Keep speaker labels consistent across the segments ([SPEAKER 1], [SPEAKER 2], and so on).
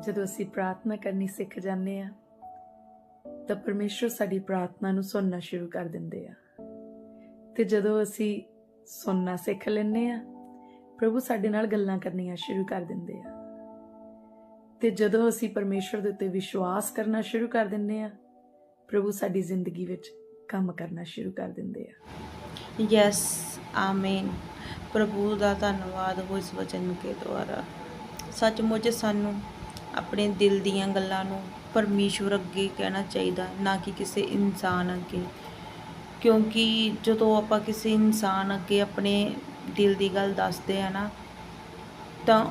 [SPEAKER 1] ਜਦੋਂ ਅਸੀਂ ਪ੍ਰਾਰਥਨਾ ਕਰਨੀ ਸਿੱਖ ਜਾਂਦੇ ਆ ਤਾਂ ਪਰਮੇਸ਼ਰ ਸਾਡੀ ਪ੍ਰਾਰਥਨਾ ਨੂੰ ਸੁਣਨਾ ਸ਼ੁਰੂ ਕਰ ਦਿੰਦੇ ਆ। ਤੇ ਜਦੋਂ ਅਸੀਂ ਸੁਣਨਾ ਸਿੱਖ ਲੈਂਦੇ ਆ ਪ੍ਰਭੂ ਸਾਡੇ ਨਾਲ ਗੱਲਾਂ ਕਰਨੀਆਂ ਸ਼ੁਰੂ ਕਰ ਦਿੰਦੇ ਆ। ਤੇ ਜਦੋਂ ਅਸੀਂ ਪਰਮੇਸ਼ਰ ਦੇ ਉੱਤੇ ਵਿਸ਼ਵਾਸ ਕਰਨਾ ਸ਼ੁਰੂ ਕਰ ਦਿੰਦੇ ਆ ਪ੍ਰਭੂ ਸਾਡੀ ਜ਼ਿੰਦਗੀ ਵਿੱਚ ਕੰਮ ਕਰਨਾ ਸ਼ੁਰੂ ਕਰ ਦਿੰਦੇ ਆ।
[SPEAKER 2] ਯੈਸ ਆਮੀਨ ਪ੍ਰਭੂ ਦਾ ਧੰਨਵਾਦ ਹੋ ਇਸ ਵਚਨ ਕੇ ਦੁਆਰਾ। ਸੱਚਮੁੱਚ ਸਾਨੂੰ ਆਪਣੇ ਦਿਲ ਦੀਆਂ ਗੱਲਾਂ ਨੂੰ ਪਰਮੇਸ਼ਵਰ ਅੱਗੇ ਕਹਿਣਾ ਚਾਹੀਦਾ, ਨਾ ਕਿ ਕਿਸੇ ਇਨਸਾਨ ਅੱਗੇ। ਕਿਉਂਕਿ ਜਦੋਂ ਆਪਾਂ ਕਿਸੇ ਇਨਸਾਨ ਅੱਗੇ ਆਪਣੇ ਦਿਲ ਦੀ ਗੱਲ ਦੱਸਦੇ ਆ ਨਾ, ਤਾਂ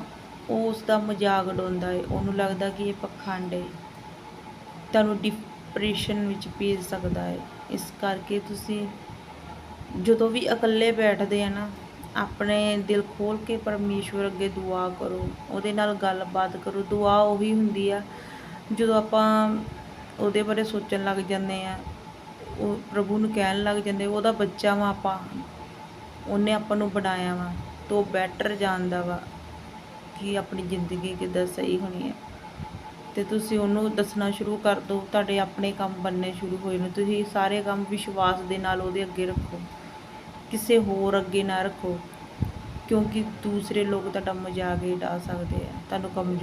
[SPEAKER 2] ਉਹ ਉਸ ਦਾ ਮਜ਼ਾਕ ਉਡਾਉਂਦਾ ਏ। ਉਹਨੂੰ ਲੱਗਦਾ ਕਿ ਇਹ ਪਖੰਡ ਏ। ਤੁਹਾਨੂੰ ਡਿਪਰੈਸ਼ਨ ਵਿੱਚ ਭੇਜ ਸਕਦਾ ਹੈ ਇਸ ਕਰਕੇ ਤੁਸੀਂ ਜਦੋਂ ਵੀ ਇਕੱਲੇ ਬੈਠਦੇ ਆ ਨਾ ਆਪਣੇ ਦਿਲ ਖੋਲ ਕੇ ਪਰਮੇਸ਼ਵਰ ਅੱਗੇ ਦੁਆ ਕਰੋ, ਉਹਦੇ ਨਾਲ ਗੱਲਬਾਤ ਕਰੋ, ਦੁਆ ਉਹੀ ਹੁੰਦੀ ਆ, ਜਦੋਂ ਆਪਾਂ ਉਹਦੇ ਬਾਰੇ ਸੋਚਣ ਲੱਗ ਜਾਂਦੇ ਆ, ਉਹ ਪ੍ਰਭੂ ਨੂੰ ਕਹਿਣ ਲੱਗ ਜਾਂਦੇ, ਉਹਦਾ ਬੱਚਾ ਵਾ ਆਪਾਂ, ਉਹਨੇ ਆਪਾਂ ਨੂੰ ਬਣਾਇਆ ਵਾ, ਤਾਂ ਉਹ ਬੈਟਰ ਜਾਣਦਾ ਵਾ ਕਿ ਆਪਣੀ ਜ਼ਿੰਦਗੀ ਕਿੱਦਾਂ ਸਹੀ ਹੋਣੀ ਹੈ ਤੇ ਤੁਸੀਂ ਉਹਨੂੰ ਦੱਸਣਾ ਸ਼ੁਰੂ ਕਰ ਦਿਓ, ਤੁਹਾਡੇ ਆਪਣੇ ਕੰਮ ਬੰਨੇ ਸ਼ੁਰੂ ਹੋਏ ਨੇ, ਤੁਸੀਂ ਸਾਰੇ ਕੰਮ ਵਿਸ਼ਵਾਸ ਦੇ ਨਾਲ ਉਹਦੇ ਅੱਗੇ ਰੱਖੋ। ਕਿਸੇ ਹੋਰ ਅੱਗੇ ਨਾ ਰੱਖੋ, ਕਿਉਂਕਿ ਦੂਸਰੇ ਲੋਕ ਤੁਹਾਡਾ ਮਜ਼ਾਕ ਹੀ ਉਡਾ ਸਕਦੇ ਆ, ਤੁਹਾਨੂੰ ਕਮਜ਼ੋਰ